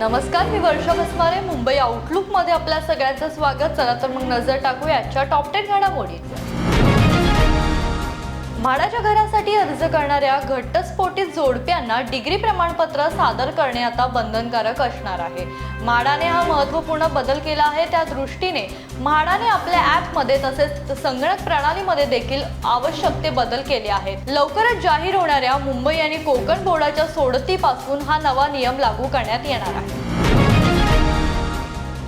नमस्कार मी वर्षा भस्मारे मुंबई आउटलुकमध्ये आपल्या सगळ्यांचं स्वागत. चला तर मग नजर टाकू आजच्या टॉप टेन घडामोडी. म्हाडाच्या घरासाठी अर्ज करणाऱ्या घटस्फोटित जोडप्यांना डिग्री प्रमाणपत्र सादर करणे आता बंधनकारक असणार आहे. म्हाडाने हा महत्त्वपूर्ण बदल केला आहे. त्या दृष्टीने म्हाडाने आपल्या ॲपमध्ये तसेच संगणक प्रणालीमध्ये देखील आवश्यक ते बदल केले आहेत. लवकरच जाहीर होणाऱ्या मुंबई आणि कोकण बोर्डाच्या सोडतीपासून हा नवा नियम लागू करण्यात येणार आहे.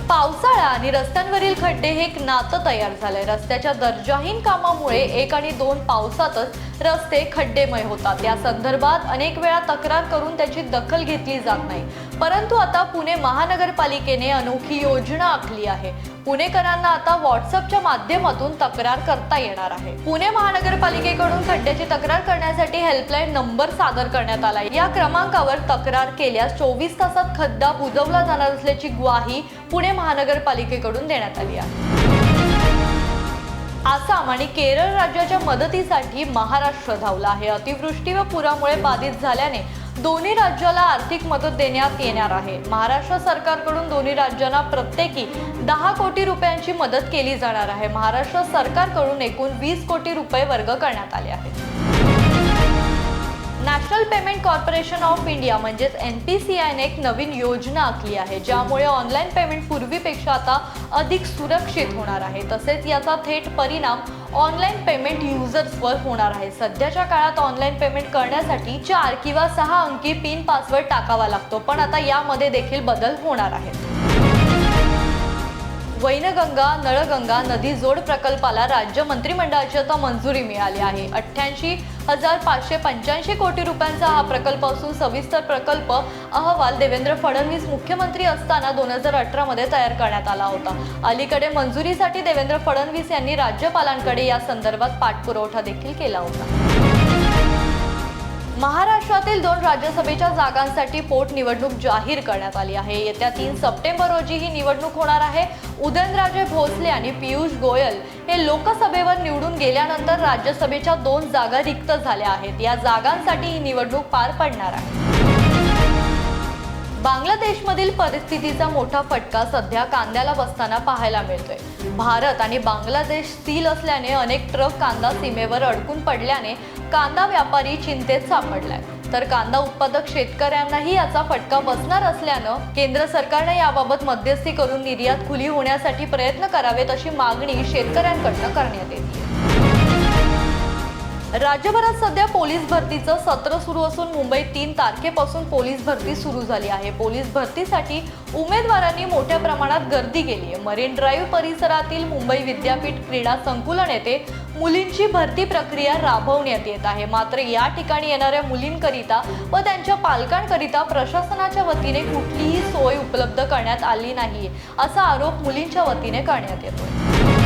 पावसाळा आणि रस्त्यांवरील खड्डे हे एक नातं तयार झालंय. रस्त्याच्या दर्जाहीन कामामुळे एक आणि दोन पावसातच रस्ते खड्डेमय होतात. या संदर्भात अनेक वेळा तक्रार करून त्याची दखल घेतली जात नाही. परंतु आता पुणे महानगरपालिकेने अनोखी योजना आखली आहे. पुणेकरांना आता व्हॉट्सअपच्या माध्यमातून तक्रार करता येणार आहे. पुणे महानगरपालिकेकडून खड्ड्याची तक्रार करण्यासाठी हेल्पलाईन नंबर सादर करण्यात आला या क्रमांकावर तक्रार केल्यास चोवीस तासात खड्डा बुजवला जाणार असल्याची ग्वाही पुणे महानगरपालिकेकडून देण्यात आली आहे. आसाम आणि केरळ राज्याच्या मदतीसाठी महाराष्ट्र धावला आहे. अतिवृष्टी व पुरामुळे बाधित झाल्याने दोन्ही राज्याला आर्थिक मदत देण्यात येणार आहे. महाराष्ट्र सरकारकडून दोन्ही राज्यांना प्रत्येकी दहा कोटी रुपयांची मदत केली जाणार आहे. महाराष्ट्र सरकारकडून एकूण वीस कोटी रुपये वर्ग करण्यात आले आहेत. National Payment Corporation of India म्हणजेच एन पी सी आयने एक नवीन योजना आखली आहे ज्यामुळे ऑनलाईन पेमेंट पूर्वीपेक्षा आता अधिक सुरक्षित होणार आहे. तसेच याचा थेट परिणाम ऑनलाईन पेमेंट युजर्सवर होणार आहे. सध्याच्या काळात ऑनलाईन पेमेंट करण्यासाठी चार किंवा सहा अंकी पिन पासवर्ड टाकावा लागतो पण आता यामध्ये देखील बदल होणार आहेत. वैनगंगा नळगंगा नदी जोड प्रकल्पाला राज्य मंत्रिमंडळाची आता मंजुरी मिळाली आहे. अठ्ठ्याऐंशी हजार पाचशे पंच्याऐंशी कोटी रुपयांचा हा प्रकल्प असून सविस्तर प्रकल्प अहवाल देवेंद्र फडणवीस मुख्यमंत्री असताना दोन हजार अठरामध्ये तयार करण्यात आला होता. अलीकडे मंजुरीसाठी देवेंद्र फडणवीस यांनी राज्यपालांकडे या संदर्भात पाठपुरवठा देखील केला होता. महाराष्ट्रातील दोन राज्यसभेच्या जागांसाठी पोटनिवडणूक जाहीर करण्यात आली आहे. येत्या तीन सप्टेंबर रोजी ही निवडणूक होणार आहे. उदयनराजे भोसले आणि पियुष गोयल हे लोकसभेवर निवडून गेल्यानंतर राज्यसभेच्या दोन जागा रिक्त झाल्या आहेत. या जागांसाठी ही निवडणूक पार पडणार आहे. बांगलादेशमधील परिस्थितीचा मोठा फटका सध्या कांद्याला बसताना पाहायला मिळतोय. भारत आणि बांगलादेश सील असल्याने अनेक ट्रक कांदा सीमेवर अडकून पडल्याने कांदा व्यापारी चिंतेत सापडलाय. तर कांदा उत्पादक शेतकऱ्यांनाही याचा फटका बसणार असल्यानं केंद्र सरकारने याबाबत मध्यस्थी करून निर्यात खुली होण्यासाठी प्रयत्न करावेत अशी मागणी शेतकऱ्यांकडनं करण्यात येते. राज्यभरात सध्या पोलीस भरतीचं सत्र सुरू असून मुंबईत तीन तारखेपासून पोलीस भरती सुरू झाली आहे. पोलीस भरतीसाठी उमेदवारांनी मोठ्या प्रमाणात गर्दी केली आहे. मरीन ड्राईव्ह परिसरातील मुंबई विद्यापीठ क्रीडा संकुलन येथे मुलींची भरती प्रक्रिया राबवण्यात येत आहे. मात्र या ठिकाणी येणाऱ्या मुलींकरिता व त्यांच्या पालकांकरिता प्रशासनाच्या वतीने कुठलीही सोय उपलब्ध करण्यात आली नाही असा आरोप मुलींच्या वतीने करण्यात येतोय.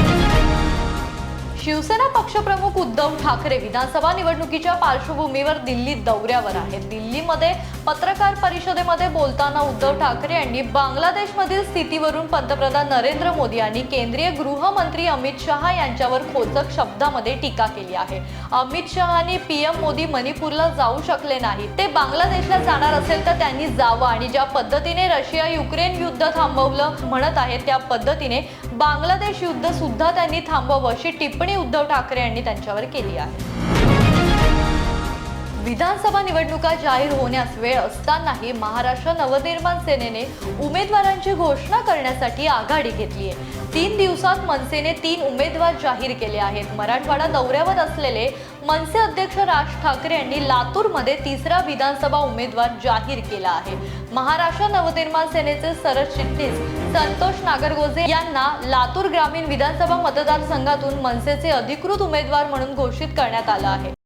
शिवसेना पक्षप्रमुख उद्धव ठाकरे विधानसभा निवडणुकीच्या पार्श्वभूमीवर दिल्लीत दौऱ्यावर आहेत. दिल्लीमध्ये पत्रकार परिषदेमध्ये बोलताना उद्धव ठाकरे यांनी बांगलादेशमधील स्थितीवरून पंतप्रधान नरेंद्र मोदी यांनी केंद्रीय गृहमंत्री अमित शहा यांच्यावर खोचक शब्दामध्ये टीका केली आहे. अमित शहानी पीएम मोदी मणिपूरला जाऊ शकले नाही. ते बांगलादेशला जाणार असेल तर त्यांनी जावं आणि ज्या पद्धतीने रशिया युक्रेन युद्ध थांबवलं म्हणत आहेत त्या पद्धतीने बांगलादेश युद्ध सुद्धा त्यांनी थांबवावं अशी टिप्पणी उद्धव ठाकरे यांनी त्यांच्यावर केली आहे. विधानसभा निवडणुका जाहीर होण्यास वेळ असतानाही महाराष्ट्र नवनिर्माण सेनेने उमेदवारांची घोषणा करण्यासाठी आघाडी घेतली आहे. तीन दिवसात मनसेने तीन उमेदवार जाहीर केले आहेत. मराठवाडा दौऱ्यावर असलेले मनसे अध्यक्ष राज ठाकरे यांनी लातूरमध्ये तिसरा विधानसभा उमेदवार जाहीर केला आहे. महाराष्ट्र नवनिर्माण सेनेचे सरचिटणीस संतोष नागरगोजे यांना लातूर ग्रामीण विधानसभा मतदारसंघातून मनसेचे अधिकृत उमेदवार म्हणून घोषित करण्यात आलं आहे.